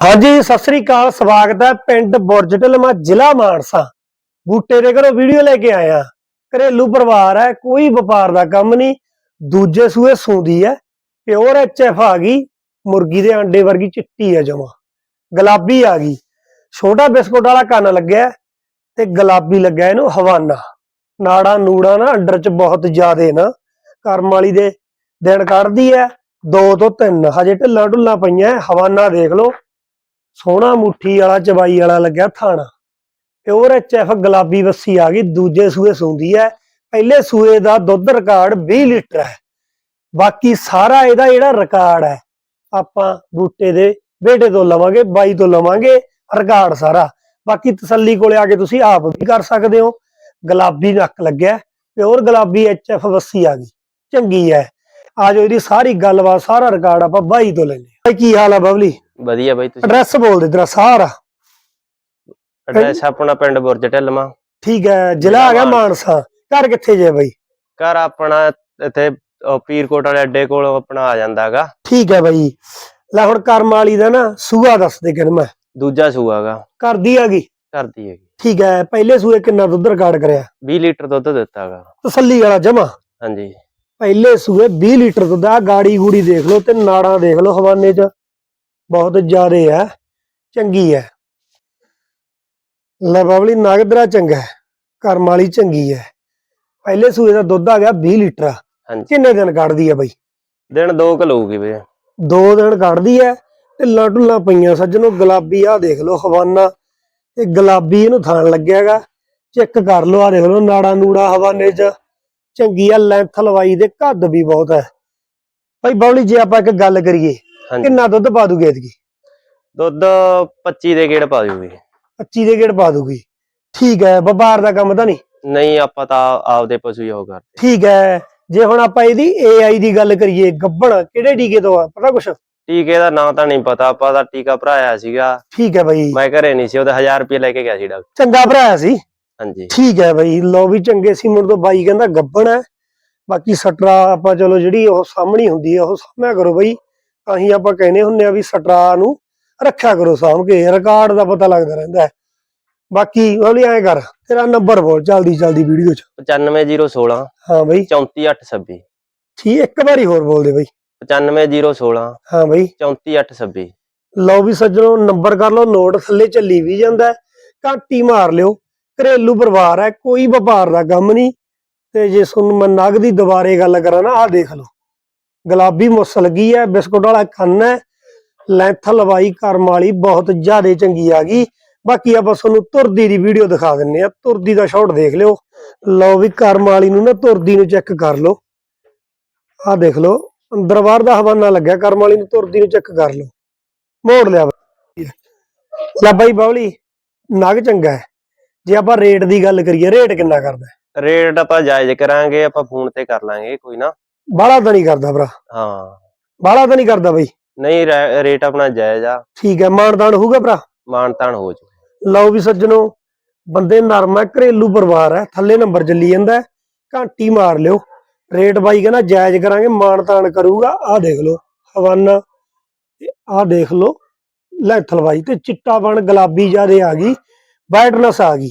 ਹਾਂਜੀ, ਸਤਿ ਸ੍ਰੀ ਅਕਾਲ, ਸਵਾਗਤ ਹੈ ਪਿੰਡ ਬੁਰਜ ਢਲਮਾ, ਜ਼ਿਲ੍ਹਾ ਮਾਨਸਾ। ਬੂਟੇ ਦੇ ਘਰੋਂ ਵੀਡੀਓ ਲੈ ਕੇ ਆਇਆ। ਘਰੇਲੂ ਪਰਿਵਾਰ ਹੈ, ਕੋਈ ਵਪਾਰ ਦਾ ਕੰਮ ਨਹੀਂ, ਦੂਜੇ ਸੂਏ ਸੂਦੀ ਹੈ। ਪਿਓਰ ਐਚਐਫ ਆ ਗਈ, ਮੁਰਗੀ ਦੇ ਆਂਡੇ ਵਰਗੀ ਚਿੱਟੀ ਹੈ ਜਮਾ। ਗੁਲਾਬੀ ਆ ਗਈ। ਛੋਟਾ ਬਿਸਕੁਟ ਵਾਲਾ ਕੰਨ ਲੱਗਿਆ ਤੇ ਗੁਲਾਬੀ ਲੱਗਿਆ ਇਹਨੂੰ ਹਵਾਨਾ। ਨਾੜਾ ਨੂੜਾ ਨਾ ਅੰਡਰ ਚ ਬਹੁਤ ਜ਼ਿਆਦੇ ਨਾ, ਕਰਮ ਵਾਲੀ ਦੇ ਦਿਨ ਕੱਢਦੀ ਹੈ। ਦੋ ਤੋਂ ਤਿੰਨ, ਹਜੇ ਢਿੱਲਾਂ ਢੁੱਲਾਂ ਪਈਆਂ, ਹਵਾਨਾ ਦੇਖ ਲਓ। ਸੋਹਣਾ ਮੁੱਠੀ ਵਾਲਾ, ਚਬਾਈ ਵਾਲਾ ਲੱਗਿਆ ਥਾਣਾ। ਪਿਓਰ ਐਚਐਫ ਗੁਲਾਬੀ ਵੱਸੀ ਆ ਗਈ, ਦੂਜੇ ਸੂਏ ਸੂੰਦੀ ਹੈ ਪਹਿਲੇ ਸੂਏ ਦਾ ਦੁੱਧ ਰਿਕਾਰਡ 20 ਲੀਟਰ ਹੈ ਬਾਕੀ ਸਾਰਾ ਇਹਦਾ ਜਿਹੜਾ ਰਿਕਾਰਡ ਹੈ ਆਪਾਂ ਬੂਟੇ ਦੇ ਬੇਟੇ ਤੋਂ ਲਵਾਂਗੇ, ਬਾਈ ਤੋਂ ਲਵਾਂਗੇ ਰਿਕਾਰਡ ਸਾਰਾ। ਬਾਕੀ ਤਸੱਲੀ ਕੋਲੇ ਆ ਕੇ ਤੁਸੀਂ ਆਪ ਵੀ ਕਰ ਸਕਦੇ ਹੋ। ਗੁਲਾਬੀ ਨੱਕ ਲੱਗਿਆ, ਪਿਓਰ ਗੁਲਾਬੀ ਐਚਐਫ ਵੱਸੀ ਆ ਗਈ। ਚੰਗੀ ਹੈ ਆਜੋ ਇਹਦੀ ਸਾਰੀ ਗੱਲਬਾਤ, ਸਾਰਾ ਰਿਕਾਰਡ ਆਪਾਂ ਬਾਈ ਤੋਂ ਲੈਂਦੇ ਹਾਂ। ਕੀ ਹਾਲ ਆ ਬਬਲੀ? ਵਧੀਆ ਬਾਈ ਤੁਸੀਂ। ਐਡਰੈਸ ਬੋਲ ਦੇ ਤੇਰਾ ਸਾਰਾ। ਐਡਰੈਸ ਆਪਣਾ ਪਿੰਡ ਬੁਰਜ ਢਿਲਮਾ ਠੀਕ ਹੈ ਜ਼ਿਲ੍ਹਾ ਆ ਗਿਆ ਮਾਨਸਾ। ਘਰ ਕਿੱਥੇ ਜੇ ਬਾਈ? ਘਰ ਆਪਣਾ ਇੱਥੇ ਪੀਰਕੋਟ ਵਾਲੇ ਅੱਡੇ ਕੋਲ ਆਪਣਾ ਆ ਜਾਂਦਾਗਾ ਠੀਕ ਹੈ ਬਾਈ। ਲੈ ਹੁਣ ਕਰਮ ਵਾਲੀ ਦਾ ਨਾ ਸੂਆ ਦੱਸ ਦੇ ਕਿਨ ਮੈਂ। ਦੂਜਾ ਸੂਆਗਾ ਕਰਦੀ ਆ ਗਈ ਕਰਦੀ ਹੈਗੀ। ਠੀਕ ਹੈ ਪਹਿਲੇ ਸੂਏ ਕਿੰਨਾ ਦੁੱਧ ਰਿਕਾਰਡ ਕਰਿਆ? 20 ਲੀਟਰ ਦੁੱਧ ਦਿੱਤਾਗਾ ਤਸੱਲੀ ਵਾਲਾ ਜਮਾ? ਹਾਂਜੀ। ਪਹਿਲੇ ਸੂਏ 20 ਲੀਟਰ ਦੁੱਧ ਆ ਗਾੜੀ ਗੂੜੀ ਦੇਖ ਲਓ ਤੇ ਨਾੜਾਂ ਦੇਖ ਲਓ ਹਵਾਨੇ 'ਚ। ਬਹੁਤ ਜ਼ਿਆਦੇ ਹੈ ਚੰਗੀ ਹੈ ਲੈ ਬਾਬਲੀ ਨਾਗਦਰਾ ਚੰਗਾ ਹੈ ਕਰਮ ਵਾਲੀ ਚੰਗੀ ਹੈ। ਪਹਿਲੇ ਸੂਏ ਦਾ ਦੁੱਧ ਆ ਗਿਆ 20 ਲੀਟਰ। ਹਾਂਜੀ। ਕਿੰਨੇ ਦਿਨ ਕੱਢਦੀ ਆ ਬਾਈ? ਦਿਨ ਦੋ ਕੁ ਲਊਗੀ ਬਈ। ਦੋ ਦਿਨ ਕੱਢਦੀ ਐ ਢਿੱਲਾਂ ਢੁੱਲਾਂ ਪਈਆਂ ਸੱਜਣੋ ਗੁਲਾਬੀ ਆ ਦੇਖ ਲਓ ਹਵਾਨਾ। ਤੇ ਗੁਲਾਬੀ ਇਹਨੂੰ ਥਾਣ ਲੱਗਿਆਗਾ ਚੈੱਕ ਕਰ ਲਓ ਆ ਦੇਖ ਲਓ ਨਾੜਾ ਨੂੜਾ ਹਵਾਨੇ 'ਚ। ਚੰਗੀ ਆ ਲੈਂਥ ਲਵਾਈ ਦੇ ਕੱਦ ਵੀ ਬਹੁਤ ਹੈ। ਭਾਈ ਬੌਲੀ ਜੇ ਆਪਾਂ ਇੱਕ ਗੱਲ ਕਰੀਏ ਕਿੰਨਾ ਦੁੱਧ ਪਾ ਦੂਗੇ ਇਤਕੀ ਦੁੱਧ 25 ਦੇ ਗੇੜ ਪਾ ਜੂਗੀ 25 ਦੇ ਗੇੜ ਪਾ ਦੂਗੀ। ਠੀਕ ਹੈ ਵਪਾਰ ਦਾ ਕੰਮ ਤਾਂ ਨਹੀਂ? ਨਹੀਂ ਆਪਾਂ ਤਾਂ ਆਪਦੇ ਪਸ਼ੂ ਹੀ ਉਹ ਕਰਦੇ। ਠੀਕ ਹੈ ਜੇ ਹੁਣ ਆਪਾਂ ਇਹਦੀ AI ਦੀ ਗੱਲ ਕਰੀਏ ਗੱਬਣ ਕਿਹੜੇ ਟੀਕੇ ਤੋਂ ਆ? ਪਤਾ ਕੁਛ? ਟੀਕੇ ਦਾ ਨਾਂ ਤਾਂ ਨਹੀਂ ਪਤਾ ਆਪਾਂ ਤਾਂ ਟੀਕਾ ਭਰਾਇਆ ਸੀਗਾ। ਠੀਕ ਹੈ ਬਾਈ। ਮੈਂ ਘਰੇ ਨਹੀਂ ਸੀ ਉਹਦਾ 1000 ਰੁਪਏ ਲੈ ਕੇ ਗਿਆ ਸੀ ਡਾਕਟਰ। ਚੰਗਾ ਭਰਾ ਸੀ? ਹਾਂਜੀ। ਠੀਕ ਹੈ ਬਈ ਲੋ ਵੀ ਚੰਗੇ ਸੀ ਮੁੰਡ ਤੋਂ ਬਾਈ ਕਹਿੰਦਾ ਗੱਬਣ ਹੈ। ਬਾਕੀ ਸਟਰਾ ਆਪਾਂ ਚਲੋ ਜਿਹੜੀ ਉਹ ਸਾਹਮਣੀ ਹੁੰਦੀ ਹੈ ਉਹ ਸਾਹਮਿਆ ਕਰੋ ਬਈ। ਤਾਂ ਹੀ ਆਪਾਂ ਕਹਿੰਦੇ ਹੁੰਨੇ ਆ ਵੀ ਸਟਰਾ ਨੂੰ ਰੱਖਿਆ ਕਰੋ ਸਾਂਭ ਕੇ ਰਿਕਾਰਡ ਦਾ ਪਤਾ ਲੱਗਦਾ ਰਹਿੰਦਾ ਹੈ। ਬਾਕੀ ਉਹਲੀ ਐਂ ਕਰ ਤੇਰਾ ਨੰਬਰ ਬੋਲ ਜਲਦੀ ਜਲਦੀ ਵੀਡੀਓ ਚ। 95016 ਹਾਂ ਬਈ। 34826 ਠੀਕ ਇੱਕ ਵਾਰੀ ਹੋਰ ਬੋਲ ਦੇ ਬਈ। 95016 ਹਾਂ ਬਈ। 34826 ਲਓ ਵੀ ਸੱਜਣੋ ਨੰਬਰ ਕਰ ਲਓ ਨੋਟ ਥੱਲੇ ਚੱਲੀ ਵੀ ਜਾਂਦਾ। ਘੰਟੀ ਮਾਰ ਲਿਓ। ਘਰੇਲੂ ਪਰਿਵਾਰ ਹੈ ਕੋਈ ਵਪਾਰ ਦਾ ਕੰਮ ਨਹੀਂ। ਤੇ ਜੇ ਤੁਹਾਨੂੰ ਮੈਂ ਨਗ ਦੀ ਦੁਬਾਰੇ ਗੱਲ ਕਰਾਂ ਨਾ ਆਹ ਦੇਖ ਲਓ। ਗੁਲਾਬੀ ਮੁੱਸ ਲੱਗੀ ਹੈ, ਬਿਸਕੁਟ ਵਾਲਾ ਕੰਨ ਹੈ। ਲੈਂਥ ਲਵਾਈ ਕਰਮ ਵਾਲੀ ਬਹੁਤ ਜ਼ਿਆਦਾ ਚੰਗੀ ਆ ਗਈ। ਬਾਕੀ ਆਪਾਂ ਤੁਹਾਨੂੰ ਤੁਰਦੀ ਦੀ ਵੀਡੀਓ ਦਿਖਾ ਦਿੰਨੇ ਆ। ਤੁਰਦੀ ਦਾ ਸ਼ਾਟ ਦੇਖ ਲਿਓ। ਲਓ ਵੀ ਕਰਮ ਵਾਲੀ ਨੂੰ ਨਾ ਤੁਰਦੀ ਨੂੰ ਚੈੱਕ ਕਰ ਲਓ। ਆਹ ਦੇਖ ਲਓ ਅੰਦਰ ਦਾ ਹਵਾਨਾ ਲੱਗਿਆ, ਕਰਮ ਵਾਲੀ ਨੂੰ ਤੁਰਦੀ ਨੂੰ ਚੈੱਕ ਕਰ ਲਓ। ਮੋੜ ਲਿਆ ਬਾਈ। ਲੈ ਬਾਈ ਬਾਵਲੀ, ਨਗ ਚੰਗਾ ਹੈ। ਜੇ ਆਪਾਂ ਰੇਟ ਦੀ ਗੱਲ ਕਰੀਏ ਰੇਟ ਕਿੰਨਾ ਕਰਦਾ ਰੇਟ ਆਪਾਂ ਜਾਇਜ਼ ਕਰਾਂਗੇ, ਆਪਾਂ ਫੋਨ ਤੇ ਕਰ ਲਾਂਗੇ, ਕੋਈ ਨਾ। ਬਾਹਲਾ ਤਾਂ ਨਹੀਂ ਕਰਦਾ ਭਰਾ। ਹਾਂ। ਬਾਹਲਾ ਤਾਂ ਨਹੀਂ ਕਰਦਾ ਬਈ। ਨਹੀਂ ਰੈ- ਰੇਟ ਆਪਣਾ ਜਾਇਜ਼ ਆ। ਠੀਕ ਹੈ ਮਾਨਦਾਨ ਹੋਊਗਾ ਭਰਾ? ਮਾਨ ਤਾਨ ਹੋ ਜੂ। ਲਓ ਵੀ ਸੱਜਣੋ ਬੰਦੇ ਨਰਮ ਹੈ ਘਰੇਲੂ ਪਰਿਵਾਰ ਹੈ ਥੱਲੇ ਨੰਬਰ ਚੱਲੀ ਜਾਂਦਾ ਹੈ, ਘੰਟੀ ਮਾਰ ਲਿਓ। ਰੇਟ ਬਾਈ ਕਹਿੰਦਾ ਜਾਇਜ਼ ਕਰਾਂਗੇ ਮਾਨਤਾਨ ਕਰੂਗਾ। ਆਹ ਦੇਖ ਲਓ ਹਵਾਨਾ ਤੇ ਆਹ ਦੇਖ ਲਓ ਲੈਂਥ ਲਵਾਈ ਤੇ ਚਿੱਟਾ ਬਣ ਗੁਲਾਬੀ ਜਿਆਦੇ ਆ ਗਈ ਵਾਈਟਨੈਸ ਆ ਗਈ।